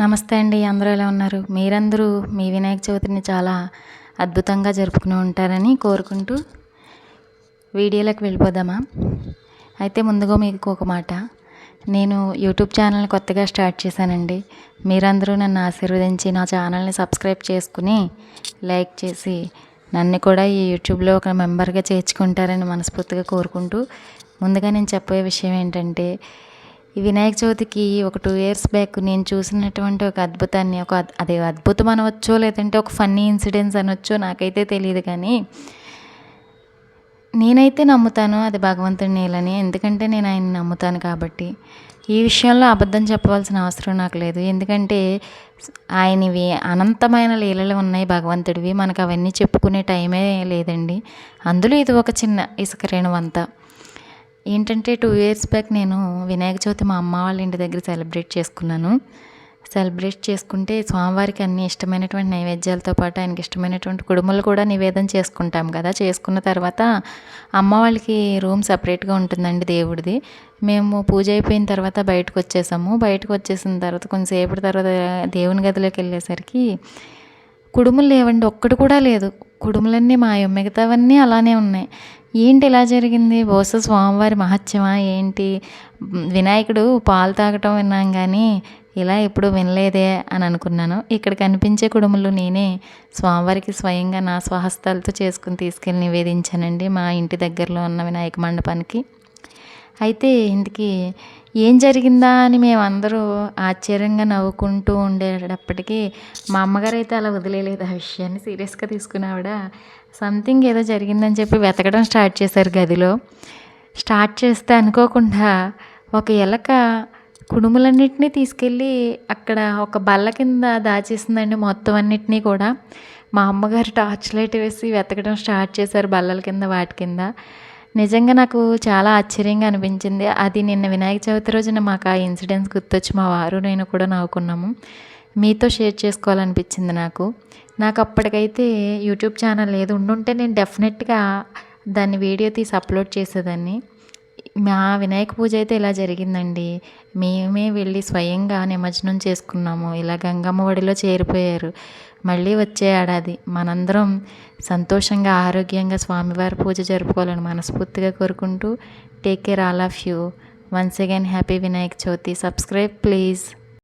నమస్తే అండి అందరూ ఎలా ఉన్నారు? మీరందరూ మీ వినాయక చవితిని చాలా అద్భుతంగా జరుపుకుని ఉంటారని కోరుకుంటూ వీడియోలోకి వెళ్ళిపోదామా? అయితే ముందుగా మీకు ఒక మాట. నేను యూట్యూబ్ ఛానల్ కొత్తగా స్టార్ట్ చేశానండి. మీరందరూ నన్ను ఆశీర్వదించి నా ఛానల్ని సబ్స్క్రైబ్ చేసుకుని లైక్ చేసి నన్ను కూడా ఈ యూట్యూబ్లో ఒక మెంబర్గా చేర్చుకుంటారని మనస్ఫూర్తిగా కోరుకుంటూ ముందుగా నేను చెప్పే విషయం ఏంటంటే ఈ వినాయక చవితికి ఒక టూ ఇయర్స్ బ్యాక్ నేను చూసినటువంటి ఒక అద్భుతాన్ని ఒక అది అద్భుతం అనవచ్చో లేదంటే ఒక ఫన్నీ ఇన్సిడెంట్స్ అనొచ్చో నాకైతే తెలియదు కానీ నేనైతే నమ్ముతాను అది భగవంతుడి నీళ్ళని ఎందుకంటే నేను ఆయన నమ్ముతాను కాబట్టి. ఈ విషయంలో అబద్ధం చెప్పవలసిన అవసరం నాకు లేదు. ఎందుకంటే ఆయనవి అనంతమైన లీలలు ఉన్నాయి భగవంతుడివి. మనకు అవన్నీ చెప్పుకునే టైమే లేదండి. అందులో ఇది ఒక చిన్న ఇసుక రేణువంతా ఏంటంటే టూ ఇయర్స్ బ్యాక్ నేను వినాయక చవితి మా అమ్మ వాళ్ళ ఇంటి దగ్గర సెలబ్రేట్ చేసుకున్నాను. సెలబ్రేట్ చేసుకుంటే స్వామివారికి అన్ని ఇష్టమైనటువంటి నైవేద్యాలతో పాటు ఆయనకి ఇష్టమైనటువంటి కుడుములు కూడా నివేదన చేసుకుంటాం కదా. చేసుకున్న తర్వాత అమ్మ వాళ్ళకి రూమ్ సపరేట్గా ఉంటుందండి దేవుడిది. మేము పూజ అయిపోయిన తర్వాత బయటకు వచ్చేసాము. బయటకు వచ్చేసిన తర్వాత కొంతసేపటి తర్వాత దేవుని గదిలోకి వెళ్ళేసరికి కుడుములు లేవండి ఒక్కటి కూడా లేదు. కుడుములన్నీ మాయం మిగతావన్నీ అలానే ఉన్నాయి. ఏంటి ఇలా జరిగింది? బహుశా స్వామివారి మహత్యమా? ఏంటి? వినాయకుడు పాలు తాగటం విన్నాం కానీ ఇలా ఎప్పుడు వినలేదే అని అనుకున్నాను. ఇక్కడ కనిపించే కుడుములు నేనే. స్వామివారికి స్వయంగా నా స్వహస్తాలతో చేసుకుని తీసుకెళ్ళి నివేదించానండి మా ఇంటి దగ్గరలో ఉన్న వినాయక మండపానికి. అయితే ఇంటికి ఏం జరిగిందా అని మేమందరూ ఆశ్చర్యంగా నవ్వుకుంటూ ఉండేటప్పటికీ మా అమ్మగారు అయితే అలా వదిలేయలేదు ఆ విషయాన్ని. సీరియస్గా తీసుకుని ఆవిడ సంథింగ్ ఏదో జరిగిందని చెప్పి వెతకడం స్టార్ట్ చేశారు గదిలో. స్టార్ట్ చేస్తే అనుకోకుండా ఒక ఎలక కుడుములన్నింటినీ తీసుకెళ్ళి అక్కడ ఒక బల్ల కింద దాచేసిందండి మొత్తం అన్నిటినీ కూడా. మా అమ్మగారు టార్చ్ లైట్ వేసి వెతకడం స్టార్ట్ చేశారు బల్లల కింద వాటి కింద. నిజంగా నాకు చాలా ఆశ్చర్యంగా అనిపించింది. అది నిన్న వినాయక చవితి రోజున మాకు ఆ ఇన్సిడెంట్స్ గుర్తొచ్చి మా వారు నేను కూడా నవ్వుకున్నాము. మీతో షేర్ చేసుకోవాలనిపించింది నాకు. నాకు అప్పటికైతే యూట్యూబ్ ఛానల్ లేదు. ఉండుంటే నేను డెఫినెట్గా దాన్ని వీడియో తీసి అప్లోడ్ చేసేదాన్ని. మా వినాయక పూజ అయితే ఇలా జరిగిందండి. మేమే వెళ్ళి స్వయంగా నిమజ్జనం చేసుకున్నాము. ఇలా గంగమ్మ ఒడిలో చేరిపోయారు. మళ్ళీ వచ్చే ఏడాది మనందరం సంతోషంగా ఆరోగ్యంగా స్వామివారి పూజ జరుపుకోవాలని మనస్ఫూర్తిగా కోరుకుంటూ take care all of you once again happy Vinayaka Chavithi subscribe please